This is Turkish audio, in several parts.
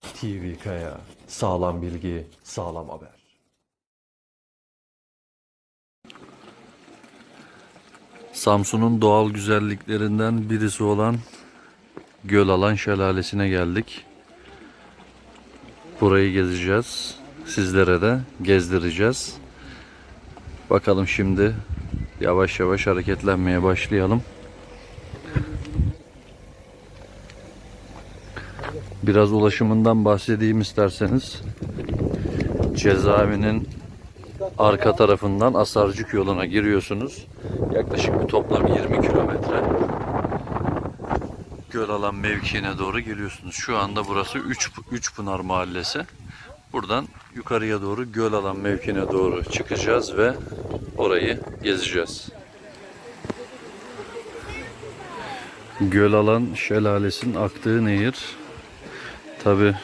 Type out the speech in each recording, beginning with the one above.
TV Kaya. Sağlam bilgi, sağlam haber. Samsun'un doğal güzelliklerinden birisi olan Gölalan Şelalesi'ne geldik. Burayı gezeceğiz. Sizlere de gezdireceğiz. Bakalım şimdi yavaş yavaş hareketlenmeye başlayalım. Biraz ulaşımından bahsedeyim isterseniz. Cezaevinin arka tarafından Asarcık yoluna giriyorsunuz. Yaklaşık bir toplam 20 kilometre. Gölalan mevkiine doğru geliyorsunuz. Şu anda burası 3 Üçpınar Mahallesi. Buradan yukarıya doğru Gölalan mevkiine doğru çıkacağız ve orayı gezeceğiz. Gölalan Şelalesi'nin aktığı nehir. Tabi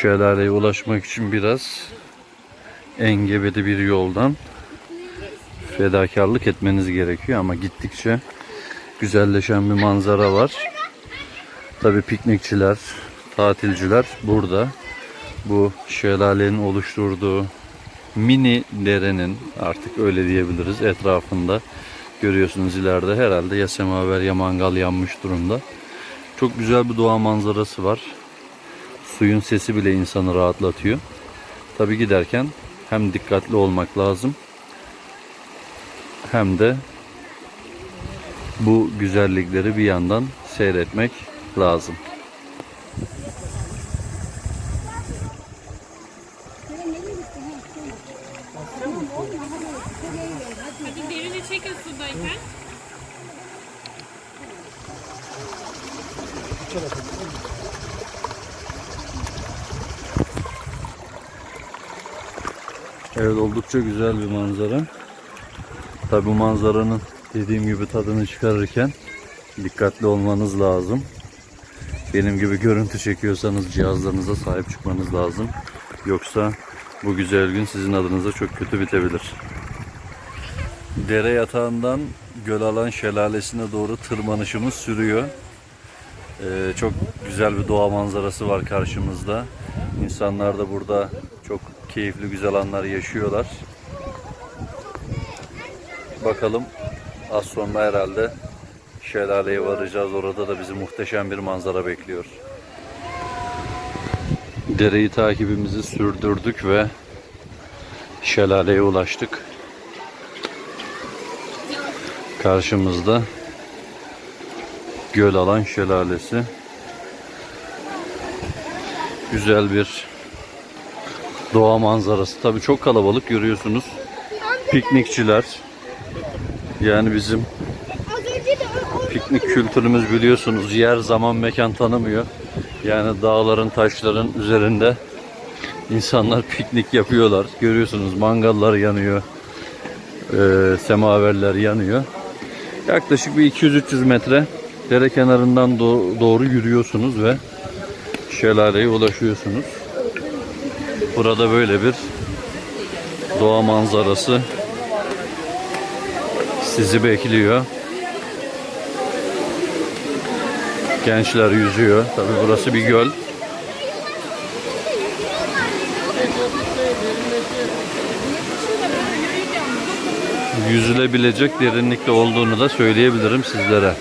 şelaleye ulaşmak için biraz engebeli bir yoldan fedakarlık etmeniz gerekiyor ama gittikçe güzelleşen bir manzara var. Tabi piknikçiler, tatilciler burada bu şelalenin oluşturduğu mini derenin artık öyle diyebiliriz etrafında görüyorsunuz ileride herhalde ya semaver ya mangal yanmış durumda. Çok güzel bir doğa manzarası var. Suyun sesi bile insanı rahatlatıyor. Tabi giderken hem dikkatli olmak lazım hem de bu güzellikleri bir yandan seyretmek lazım. Hadi derini çekin sudayken. Evet oldukça güzel bir manzara. Tabi bu manzaranın dediğim gibi tadını çıkarırken dikkatli olmanız lazım. Benim gibi görüntü çekiyorsanız cihazlarınıza sahip çıkmanız lazım. Yoksa bu güzel gün sizin adınıza çok kötü bitebilir. Dere yatağından Gölalan Şelalesi'ne doğru tırmanışımız sürüyor. Ee, çok güzel bir doğa manzarası var karşımızda. İnsanlar da burada çok keyifli güzel anlar yaşıyorlar. Bakalım az sonra herhalde şelaleye varacağız. Orada da bizi muhteşem bir manzara bekliyor. Dereyi takibimizi sürdürdük ve şelaleye ulaştık. Karşımızda Gölalan Şelalesi. Güzel bir doğa manzarası. Tabii çok kalabalık görüyorsunuz. Piknikçiler. Yani bizim piknik kültürümüz biliyorsunuz yer zaman mekan tanımıyor. Yani dağların taşların üzerinde insanlar piknik yapıyorlar. Görüyorsunuz mangallar yanıyor. Ee, semaverler yanıyor. Yaklaşık bir 200-300 metre dere kenarından do- doğru yürüyorsunuz ve şelaleye ulaşıyorsunuz. Burada böyle bir doğa manzarası sizi bekliyor. Gençler yüzüyor. Tabi burası bir göl. Yüzülebilecek derinlikte olduğunu da söyleyebilirim sizlere.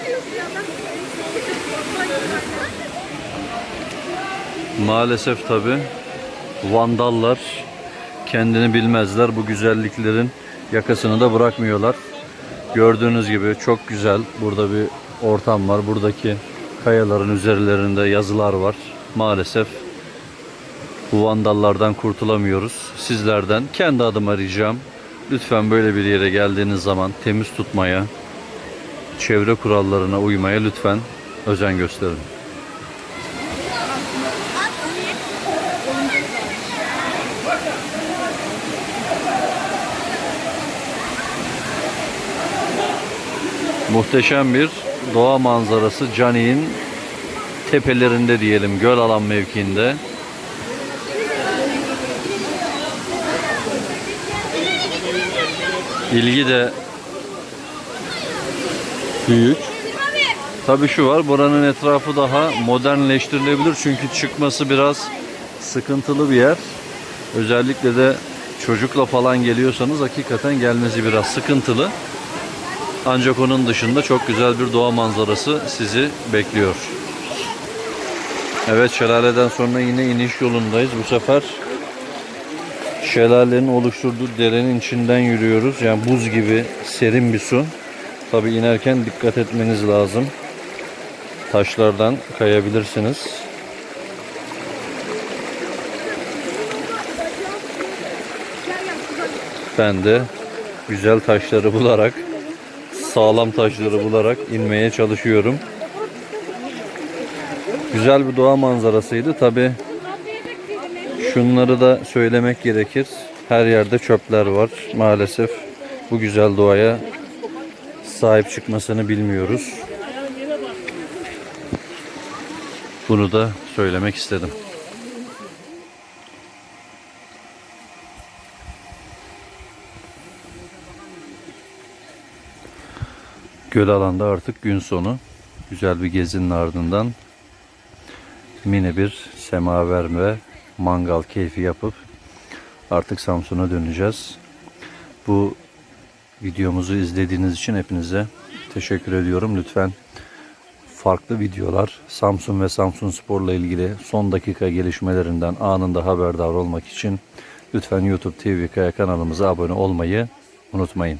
Maalesef tabi vandallar kendini bilmezler. Bu güzelliklerin yakasını da bırakmıyorlar. Gördüğünüz gibi çok güzel burada bir ortam var. Buradaki kayaların üzerlerinde yazılar var. Maalesef bu vandallardan kurtulamıyoruz. Sizlerden kendi adıma ricam lütfen böyle bir yere geldiğiniz zaman temiz tutmaya, çevre kurallarına uymaya lütfen özen gösterin. Muhteşem bir doğa manzarası Cani'nin tepelerinde diyelim göl alan mevkiinde. İlgi de büyük. Tabii şu var, buranın etrafı daha modernleştirilebilir çünkü çıkması biraz sıkıntılı bir yer. Özellikle de çocukla falan geliyorsanız hakikaten gelmesi biraz sıkıntılı. Ancak onun dışında çok güzel bir doğa manzarası sizi bekliyor. Evet şelaleden sonra yine iniş yolundayız. Bu sefer şelalenin oluşturduğu derenin içinden yürüyoruz. Yani buz gibi serin bir su. Tabi inerken dikkat etmeniz lazım. Taşlardan kayabilirsiniz. Ben de güzel taşları bularak, sağlam taşları bularak inmeye çalışıyorum. Güzel bir doğa manzarasıydı. Tabi şunları da söylemek gerekir. Her yerde çöpler var. Maalesef bu güzel doğaya sahip çıkmasını bilmiyoruz. Bunu da söylemek istedim. Göl alanda artık gün sonu. Güzel bir gezinin ardından mini bir semaver ve mangal keyfi yapıp artık Samsun'a döneceğiz. Bu videomuzu izlediğiniz için hepinize teşekkür ediyorum. Lütfen farklı videolar Samsun ve Samsun Spor'la ilgili son dakika gelişmelerinden anında haberdar olmak için lütfen YouTube TV Kaya kanalımıza abone olmayı unutmayın.